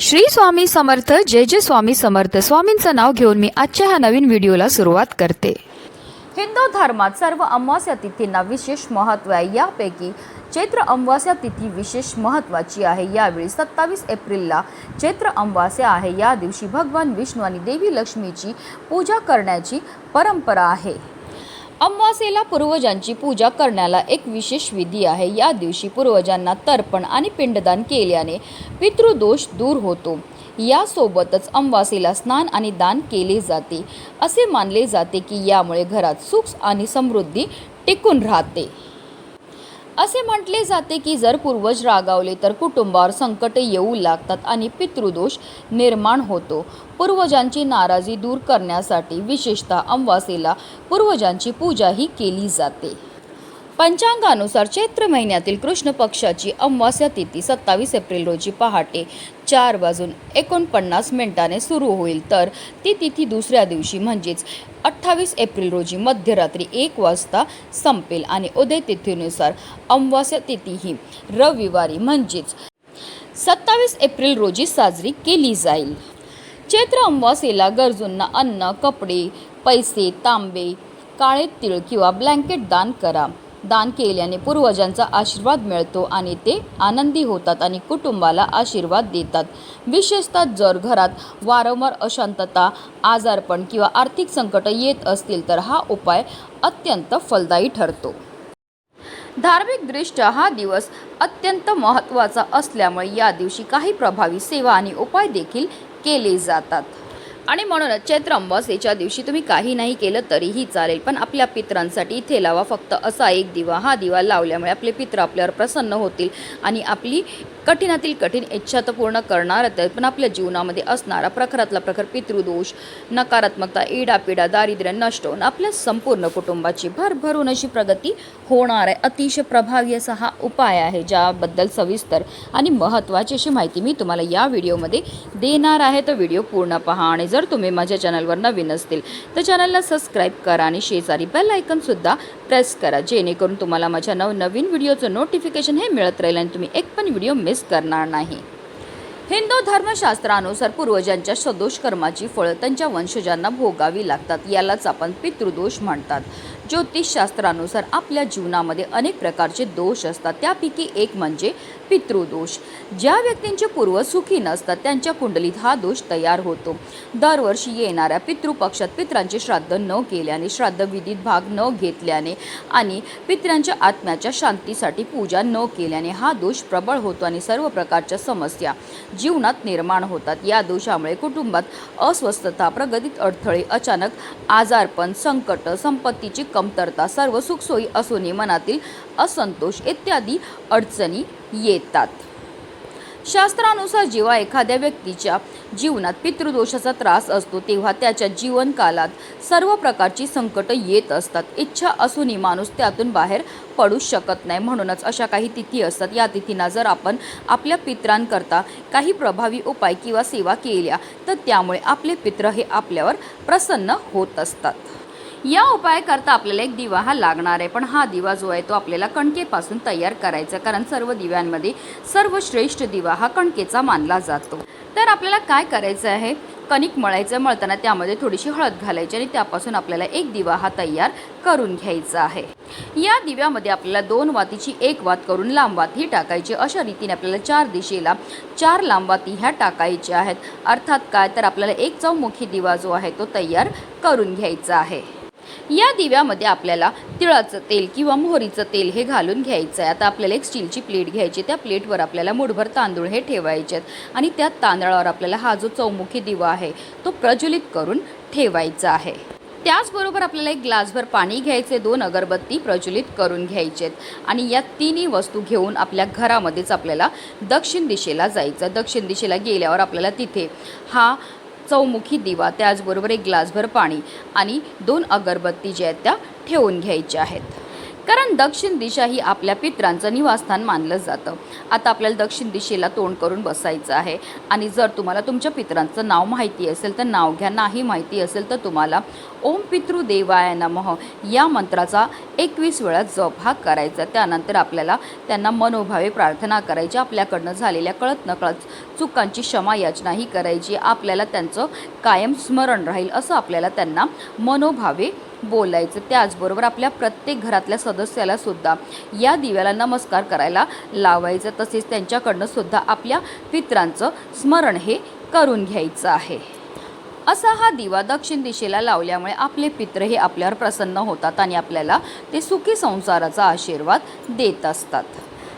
श्री स्वामी समर्थ जय जय स्वामी समर्थ. स्वामींचं नाव घेऊन मी आजच्या ह्या नवीन व्हिडिओला सुरुवात करते. हिंदू धर्मात सर्व अमावस्या तिथींना विशेष महत्त्व आहे. यापैकी चैत्र अमावस्या तिथी विशेष महत्त्वाची आहे. यावेळी सत्तावीस एप्रिलला चैत्र अमावस्या आहे. या दिवशी भगवान विष्णू आणि देवी लक्ष्मीची पूजा करण्याची परंपरा आहे. अमावासेला पूर्वजांची पूजा करण्याला एक विशेष विधी आहे. या दिवशी पूर्वजांना तर्पण आणि पिंडदान केल्याने पितृदोष दूर होतो. यासोबतच अमावासेला स्नान आणि दान केले जाते. असे मानले जाते की यामुळे घरात सुख आणि समृद्धी टिकून राहते. असे म्हटले जाते की जर पूर्वज रागावले तर कुटुंबावर संकट येऊ लागतात आणि पितृदोष निर्माण होतो. पूर्वजांची नाराजी दूर करण्यासाठी विशेषतः अमावास्येला पूर्वजांची पूजाही केली जाते. पंचांगानुसार चैत्र महिन्यातील कृष्ण पक्षाची अमावास्या तिथी सत्तावीस एप्रिल रोजी पहाटे चार वाजून एकोणपन्नास मिनिटाने सुरू होईल. तर ती तिथी दुसऱ्या दिवशी म्हणजेच अठ्ठावीस एप्रिल रोजी मध्यरात्री एक वाजता संपेल आणि उदय तिथीनुसार अमावास्या तिथी ही रविवारी म्हणजेच सत्तावीस एप्रिल रोजी साजरी केली जाईल. चैत्र अमावास्येला गरजूंना अन्न कपडे पैसे तांबे काळे तिळ किंवा ब्लँकेट दान करा. दान केल्याने पूर्वजांचा आशीर्वाद मिळतो आणि ते आनंदी होतात आणि कुटुंबाला आशीर्वाद देतात. विशेषतः जर घरात वारंवार अशांतता आजारपण किंवा आर्थिक संकट येत असतील तर हा उपाय अत्यंत फलदायी ठरतो. धार्मिकदृष्ट्या हा दिवस अत्यंत महत्त्वाचा असल्यामुळे या दिवशी काही प्रभावी सेवा आणि उपाय देखील केले जातात. आणि म्हणूनच चैत्र अमावस्येच्या दिवशी तुम्ही काही नाही केलं तरीही चालेल पण आपल्या पित्रांसाठी इथे लावा फक्त असा एक दिवा. हा दिवा लावल्यामुळे आपले पित्र आपल्यावर प्रसन्न होतील आणि आपली कठीणातील कठीण इच्छा तर पूर्ण करणारच आहेत पण आपल्या जीवनामध्ये असणारा प्रखरातला प्रखर पितृदोष नकारात्मकता इडापिडा दारिद्र्य नष्ट होऊन आपल्या संपूर्ण कुटुंबाची भरभरून अशी प्रगती होणार आहे. अतिशय प्रभावी असा हा उपाय आहे ज्याबद्दल सविस्तर आणि महत्त्वाची अशी माहिती मी तुम्हाला या व्हिडिओमध्ये देणार आहे. तर व्हिडिओ पूर्ण पहा आणि जर जर तुम्ही माझ्या चॅनलवर नवीन असतील तर चॅनलला सबस्क्राईब करा आणि शेजारी बेल आयकनसुद्धा प्रेस करा जेणेकरून तुम्हाला माझ्या नवनवीन व्हिडिओचं नोटिफिकेशन हे मिळत राहील आणि तुम्ही एक पण व्हिडिओ मिस करणार नाही. हिंदू धर्मशास्त्रानुसार पूर्वजांच्या सदोष कर्माची फळं त्यांच्या वंशजांना भोगावी लागतात यालाच आपण पितृदोष म्हणतात. ज्योतिषशास्त्रानुसार आपल्या जीवनामध्ये अनेक प्रकारचे दोष असतात. त्यापैकी एक म्हणजे पितृदोष. ज्या व्यक्तींचे पूर्व सुखी नसतात त्यांच्या कुंडलीत हा दोष तयार होतो. दरवर्षी येणाऱ्या पितृपक्षात पित्रांचे श्राद्ध न केल्याने श्राद्धविधीत भाग न घेतल्याने आणि पित्रांच्या आत्म्याच्या शांतीसाठी पूजा न केल्याने हा दोष प्रबळ होतो आणि सर्व प्रकारच्या समस्या जीवनात निर्माण होतात. या दोषामुळे कुटुंबात अस्वस्थता प्रगतीत अडथळे अचानक आजारपण संकट संपत्तीची कमतरता सर्व सुखसोयी असूनही मनातील असंतोष इत्यादी अडचणी येतात. शास्त्रानुसार जेव्हा एखाद्या व्यक्तीच्या जीवनात पितृदोषाचा त्रास असतो तेव्हा त्याच्या जीवनकालात सर्व प्रकारची संकट येत असतात. इच्छा असूनही माणूस त्यातून बाहेर पडू शकत नाही. म्हणूनच अशा काही तिथी असतात. या तिथींना जर आपण आपल्या पित्रांकरता काही प्रभावी उपाय किंवा सेवा केल्या तर त्यामुळे आपले पित्र हे आपल्यावर प्रसन्न होत असतात. या उपाय करता आपल्याला एक दिवा हा लागणार आहे. पण हा दिवा जो आहे तो आपल्याला कणकेपासून तयार करायचा आहे. कारण सर्व दिव्यांमध्ये सर्वश्रेष्ठ दिवा हा कणकेचा मानला जातो. तर आपल्याला काय करायचं आहे? कणिक मळायचं मळताना त्यामध्ये थोडीशी हळद घालायची आणि त्यापासून आपल्याला एक दिवा हा तयार करून घ्यायचा आहे. या दिव्यामध्ये आपल्याला दोन वातीची एक वात करून लांब वात ही टाकायची. अशा रीतीने आपल्याला चार दिशेला चार लांब वाती ह्या टाकायच्या आहेत. अर्थात काय? तर आपल्याला एक चौमुखी दिवा जो आहे तो तयार करून घ्यायचा आहे. या दिव्यामध्ये आपल्याला तिळाचं तेल किंवा मोहरीचं तेल हे घालून घ्यायचं आहे आता आपल्याला एक स्टीलची प्लेट घ्यायची त्या प्लेटवर आपल्याला मुठभर तांदूळ हे ठेवायचे आहेत आणि त्या तांदळावर आपल्याला हा जो चौमुखी दिवा आहे तो प्रज्वलित करून ठेवायचा आहे. त्याचबरोबर आपल्याला एक ग्लासभर पाणी घ्यायचे दोन अगरबत्ती प्रज्वलित करून घ्यायचे आहेत आणि या तिन्ही वस्तू घेऊन आपल्या घरामध्येच आपल्याला दक्षिण दिशेला जायचं दक्षिण दिशेला गेल्यावर आपल्याला तिथे हा चौमुखी दिवा त्याचबरोबर एक ग्लासभर पाणी आणि दोन अगरबत्ती ज्या आहेत त्या ठेवून घ्यायच्या आहेत. कारण दक्षिण दिशा ही आपल्या पित्रांचं निवासस्थान मानलं जातं. आता आपल्याला दक्षिण दिशेला तोंड करून बसायचं आहे. आणि जर तुम्हाला तुमच्या पित्रांचं नाव माहिती असेल तर नाव घ्या. नाही माहिती असेल तर तुम्हाला ओम पितृ देवाय नमः या मंत्राचा एकवीस वेळा जप हा करायचा. त्यानंतर आपल्याला त्यांना मनोभावे प्रार्थना करायची. आपल्याकडनं झालेल्या कळत नकळत चुकांची क्षमा याचनाही करायची. आपल्याला त्यांचं कायम स्मरण राहील असं आपल्याला त्यांना मनोभावे बोलायचं त्याचबरोबर आपल्या प्रत्येक घरातल्या सदस्याला सुद्धा या दिव्याला नमस्कार करायला लावायचं. तसेच त्यांच्याकडनं सुद्धा आपल्या पित्रांचं स्मरण हे करून घ्यायचं आहे. असा हा दिवा दक्षिण दिशेला लावल्यामुळे आपले पित्र हे आपल्यावर प्रसन्न होतात आणि आपल्याला ते सुखी संसाराचा आशीर्वाद देत असतात.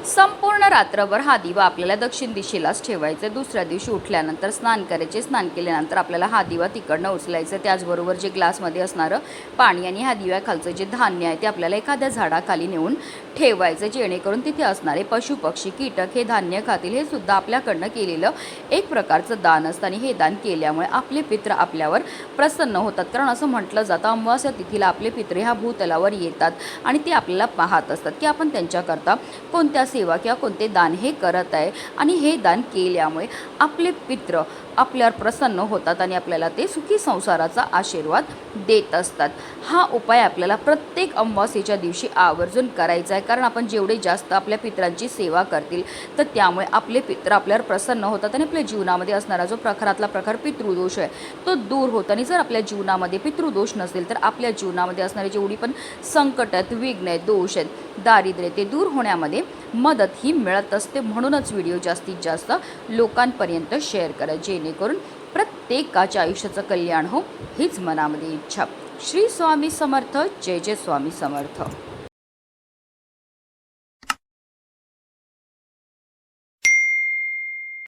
संपूर्ण रात्रभर हा दिवा आपल्याला दक्षिण दिशेलाच ठेवायचा आहे. दुसऱ्या दिवशी उठल्यानंतर स्नान करायचे स्नान केल्यानंतर आपल्याला हा दिवा तिकडनं उचलायचं त्याचबरोबर जे ग्लासमध्ये असणारं पाणी आणि ह्या दिव्याखालचं जे धान्य आहे ते आपल्याला एखाद्या झाडाखाली नेऊन ठेवायचं जेणेकरून तिथे असणारे पशु पक्षी कीटक हे धान्य खातील हे सुद्धा आपल्याकडनं केलेलं एक प्रकारचं दान असतं. आणि हे दान केल्यामुळे आपले पित्र आपल्यावर प्रसन्न होतात. कारण असं म्हटलं जातं अमावास्या तिथीला आपले पित्र ह्या भूतलावर येतात आणि ते आपल्याला पाहत असतात की आपण त्यांच्याकरता कोणत्या सेवा किंवा कोणते दान हे करत आहे. आणि हे दान केल्यामुळे आपले पित्र आपल्यावर प्रसन्न होतात आणि आपल्याला ते सुखी संसाराचा आशीर्वाद देत असतात. हा उपाय आपल्याला प्रत्येक अमावस्येच्या दिवशी आवर्जून करायचा आहे. कारण आपण जेवढे जास्त आपल्या पित्रांची सेवा करतील तर त्यामुळे आपले पित्र आपल्यावर प्रसन्न होतात आणि आपल्या जीवनामध्ये असणारा जो प्रखरातला प्रखर पितृदोष आहे तो दूर होतो. आणि जर आपल्या जीवनामध्ये पितृदोष नसेल तर आपल्या जीवनामध्ये असणारे जेवढी पण संकट आहेत विघ्न आहेत दोष आहेत दारिद्र्य ते दूर होण्यामध्ये मदत ही मिळत असते म्हणूनच व्हिडिओ जास्तीत जास्त लोकांपर्यंत शेअर करा जेणेकरून प्रत्येकाच्या आयुष्याचं कल्याण हो हीच मनामध्ये इच्छा. श्री स्वामी समर्थ जय जय स्वामी समर्थ.